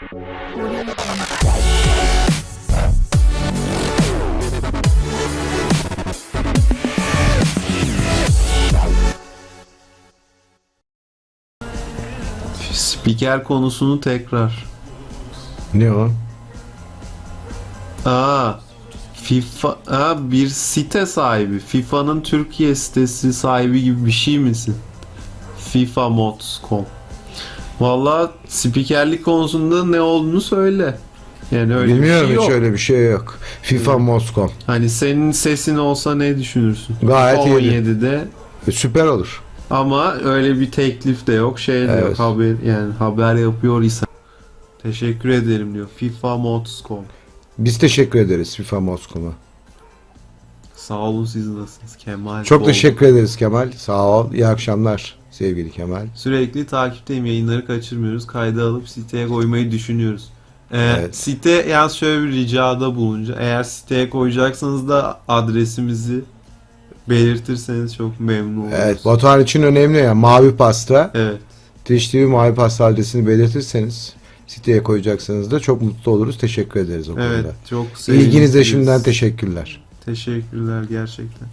Spiker konusunu tekrar. Ne o? Aa, FIFA ha, bir site sahibi. FIFA'nın Türkiye sitesi sahibi gibi bir şey misin? FIFA Mods.com. Valla spikerlik konusunda ne olduğunu söyle. Yani öyle Bilmiyorum bir şey hiç yok. öyle bir şey yok. FIFA Moskov. Hani senin sesin olsa ne düşünürsün? Gayet iyi. 17'de E, Süper olur. ama öyle bir teklif de yok. Şey de Evet. yok. Haber yani haber yapıyor ise. Teşekkür ederim diyor. FIFA Mods.com. Biz teşekkür ederiz FIFA Moskov'a. Sağ olun siz nasılsınız Kemal? Çok Bol- teşekkür ederiz Kemal. Sağ ol. İyi akşamlar sevgili Kemal. Sürekli takipteyim. Yayınları kaçırmıyoruz. Kayda alıp siteye koymayı düşünüyoruz. Ee, Evet. Site yani şöyle bir ricada bulunca eğer siteye koyacaksanız da adresimizi belirtirseniz çok memnun oluruz. Evet Batuhan için önemli ya. Mavi pasta. Evet. Twitch TV mavi pasta adresini belirtirseniz siteye koyacaksanız da çok mutlu oluruz. Teşekkür ederiz o Evet. konuda. Çok İlginize seviniriz. şimdiden teşekkürler. Teşekkürler gerçekten.